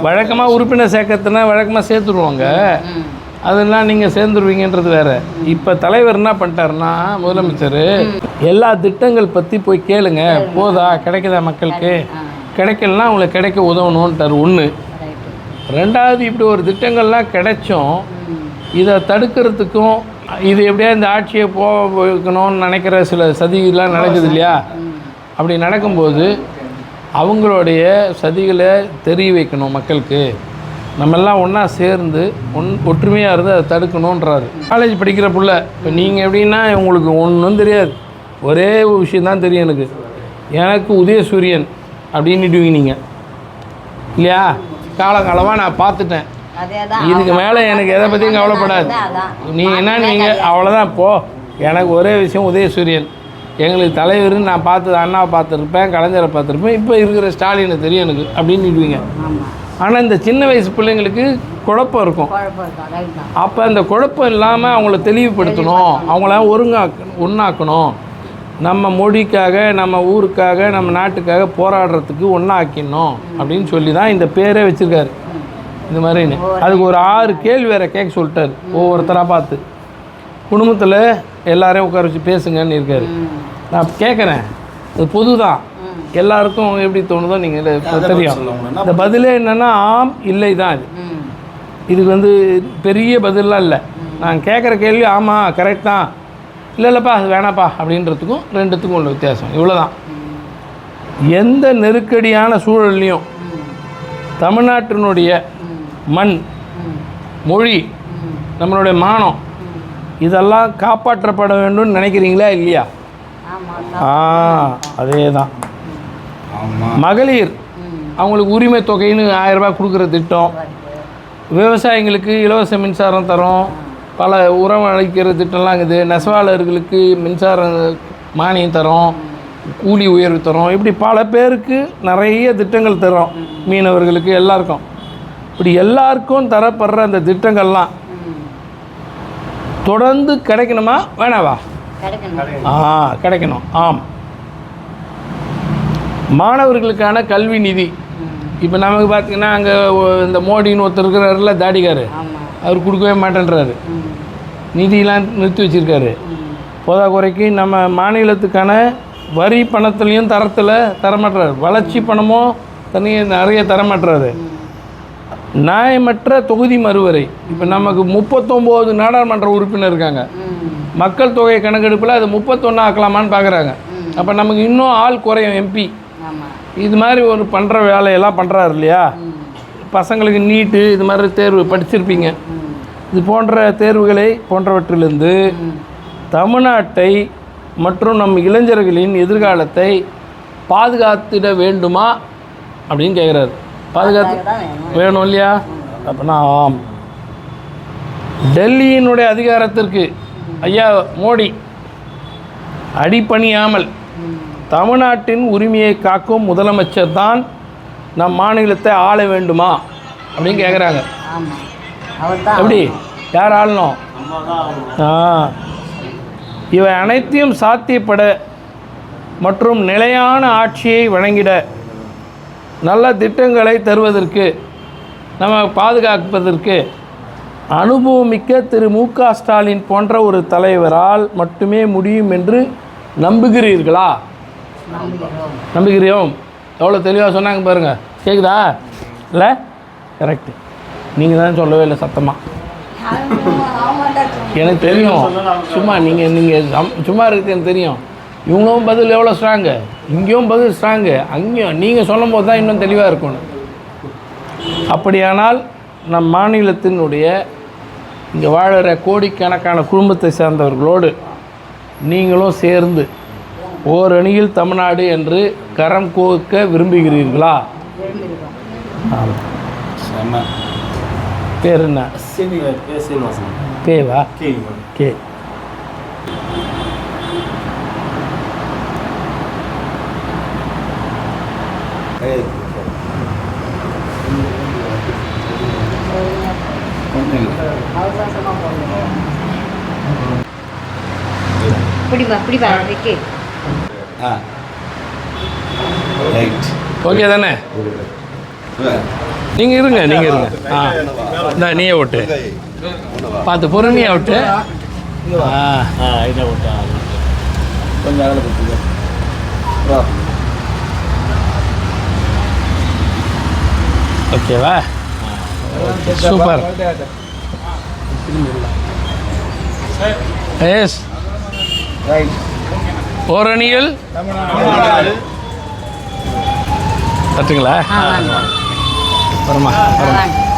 வழக்கமாக உறுப்பினர் சேர்க்கறதுனா வழக்கமாக சேர்த்துருவாங்க. அதெல்லாம் நீங்கள் சேர்ந்துருவீங்கன்றது வேறு. இப்போ தலைவர் என்ன பண்ணிட்டாருன்னா முதலமைச்சர் எல்லா திட்டங்கள் பற்றி போய் கேளுங்க. போதா? கிடைக்குதா மக்களுக்கு? கிடைக்கலனா அவங்களுக்கு கிடைக்க உதவணுன்ட்டார் ஒன்று ரெண்டாவது இப்படி ஒரு திட்டங்கள்லாம் கிடைச்சும் இதை தடுக்கிறதுக்கும் இது எப்படியா இந்த ஆட்சியை போகணும்னு நினைக்கிற சில சதிகள்லாம் நடக்குது இல்லையா? அப்படி நடக்கும்போது அவங்களுடைய சதிகளை தெரிய வைக்கணும் மக்களுக்கு. நம்மெல்லாம் ஒன்றா சேர்ந்து ஒன் ஒற்றுமையாக இருந்து அதை தடுக்கணுன்றாரு காலேஜ் படிக்கிற புள்ள இப்போ நீங்கள் எப்படின்னா உங்களுக்கு ஒன்றும் தெரியாது. ஒரே ஒரு விஷயந்தான் தெரியும் எனக்கு. எனக்கு உதயசூரியன் அப்படின்னுட்டுவீங்க நீங்கள் இல்லையா? காலங்காலமாக நான் பார்த்துட்டேன். இதுக்கு மேலே எனக்கு எதை பற்றியும் கவலைப்படாது. நீ என்ன நீங்கள் அவ்வளோதான் போ. எனக்கு ஒரே விஷயம் உதயசூரியன். எங்களுக்கு தலைவர்னு நான் பார்த்து அண்ணாவை பார்த்துருப்பேன் கலைஞரை பார்த்துருப்பேன். இப்போ இருக்கிற ஸ்டாலினை தெரியும் எனக்கு அப்படின்னு சொல்லுவீங்க. ஆனால் இந்த சின்ன வயசு பிள்ளைங்களுக்கு குழப்பம் இருக்கும். அப்போ அந்த குழப்பம் இல்லாமல் அவங்கள தெளிவுபடுத்தணும். அவங்கள ஒருங்காக்க ஒன்றாக்கணும் நம்ம மொழிக்காக நம்ம ஊருக்காக நம்ம நாட்டுக்காக போராடுறதுக்கு ஒன்றாக்கிடணும் அப்படின்னு சொல்லி தான் இந்த பேரே வச்சுருக்காரு. இந்த மாதிரின்னு. அதுக்கு ஒரு ஆறு கேள்வி வேற கேட்க சொல்லிட்டாரு. ஒவ்வொருத்தராக பார்த்து. குடும்பத்தில் எல்லாரையும் உட்கார வச்சு பேசுங்கன்னு இருக்காரு. நான் கேட்குறேன் அது பொது தான் எல்லாருக்கும் எப்படி தோணுதோ நீங்கள் தெரியும். இந்த பதிலே என்னென்னா ஆம் இல்லை தான் இது. இதுக்கு வந்து பெரிய பதிலாம் இல்லை. நான் கேட்குற கேள்வி ஆமாம் கரெக்ட் தான். இல்லை இல்லைப்பா அது வேணாப்பா அப்படின்றதுக்கும் ரெண்டுத்துக்கும் உள்ள வித்தியாசம். இவ்வளோதான் எந்த நெருக்கடியான சூழல்லையும் தமிழ்நாட்டினுடைய மண் மொழி நம்மளுடைய மானம் இதெல்லாம் காப்பாற்றப்பட வேண்டும்னு நினைக்கிறீங்களா இல்லையா? ஆ அதே தான் மகளிர் அவங்களுக்கு உரிமை தொகைன்னு ஆயிரம் ரூபாய் கொடுக்குற திட்டம். விவசாயிங்களுக்கு இலவச மின்சாரம் தரோம். பல உரம் அளிக்கிற திட்டம்லாம் இருக்குது. நெசவாளர்களுக்கு மின்சாரம் மானியம் தரோம். கூலி உயர்வு தரோம். இப்படி பல பேருக்கு நிறைய திட்டங்கள் தரோம். மீனவர்களுக்கு எல்லாருக்கும். இப்படி எல்லாருக்கும் தரப்படுற அந்த திட்டங்கள்லாம் தொடர்ந்து கிடைக்கணுமா? வேணாவா? ஆ கிடைக்கணும். ஆம். மாணவர்களுக்கான கல்வி நிதி. இப்போ நமக்கு பார்த்தீங்கன்னா அங்கே இந்த மோடின்னு ஒருத்தர் இருக்கிறாருல தாடிக்காரு. அவர் கொடுக்கவே மாட்டேன்றாரு. நிதியெலாம் நிறுத்தி வச்சுருக்காரு. போதா குறைக்கு நம்ம மாநிலத்துக்கான வரி பணத்துலேயும் தரத்தில் தரமாட்டுறாரு வளர்ச்சி பணமும் தனியாக நிறைய தரமாட்டுறாரு நியாயமற்ற தொகுதி மறுவரை. இப்போ நமக்கு முப்பத்தொம்போது நாடாளுமன்ற உறுப்பினர் இருக்காங்க. மக்கள் தொகை கணக்கெடுப்பில் அது முப்பத்தொன்று ஆக்கலாமான்னு பார்க்குறாங்க அப்போ நமக்கு இன்னும் ஆள் குறையும் எம்பி இது மாதிரி ஒரு பண்ணுற வேலையெல்லாம் பண்ணுறாரு இல்லையா? பசங்களுக்கு நீட்டு இது மாதிரி தேர்வு படிச்சிருப்பீங்க. இது போன்ற தேர்வுகளை போன்றவற்றிலிருந்து தமிழ்நாட்டை மற்றும் நம் இளைஞர்களின் எதிர்காலத்தை பாதுகாத்திட வேண்டுமா அப்படின்னு கேட்குறாரு பாதுகாத்து வேணும் இல்லையா? அப்படின்னா ஆம். டெல்லியினுடைய அதிகாரத்திற்கு ஐயா மோடி அடிபணியாமல் தமிழ்நாட்டின் உரிமையை காக்கும் முதலமைச்சர் தான் நம் மாநிலத்தை ஆள வேண்டுமா? அப்படின்னு கேட்குறாங்க எப்படி யார் ஆளணும்? ஆ. இவை அனைத்தையும் சாத்தியப்பட மற்றும் நிலையான ஆட்சியை வழங்கிட நல்ல திட்டங்களை தருவதற்கு நம்ம பாதுகாப்பதற்கு அனுபவமிக்க திரு மு க ஸ்டாலின் போன்ற ஒரு தலைவரால் மட்டுமே முடியும் என்று நம்புகிறீர்களா? நம்புகிறோம். எவ்வளோ தெளிவாக சொன்னாங்க பாருங்கள் கேட்குதா இல்லை? கரெக்டு நீங்கள் தான் சொல்லவே இல்லை சத்தமாக எனக்கு தெரியும். சும்மா நீங்கள் நீங்கள் சும்மா இருக்குது எனக்கு தெரியும். இவங்களும் பதில் எவ்வளோ ஸ்ட்ராங்கு இங்கேயும் பதில் ஸ்ட்ராங்கு அங்கேயும் நீங்கள் சொல்லும் போது தான் இன்னும் தெளிவாக இருக்கணும். அப்படியானால் நம் மாநிலத்தினுடைய இங்கே வாழுற கோடிக்கணக்கான குடும்பத்தை சேர்ந்தவர்களோடு நீங்களும் சேர்ந்து ஓரணியில் தமிழ்நாடு என்று கரம் கோக்க விரும்புகிறீர்களா? பேர் என்ன? பேவா கே. பிடிப்பா பிடிப்பா விக்கி. ஆ. ரைட் ஓகே தானே? நீங்கள் இருங்க நீங்கள் இருங்க. ஆ. இந்த நீயே ஓட்டு. பார்த்து பொறுமையாக ஓட்டு. ஆ. ஆ இதை விட்டா கொஞ்சம் அகல ஓகேவா சூப்பர் எஸ் ஓரணியில் வாங்க வருமா வாங்க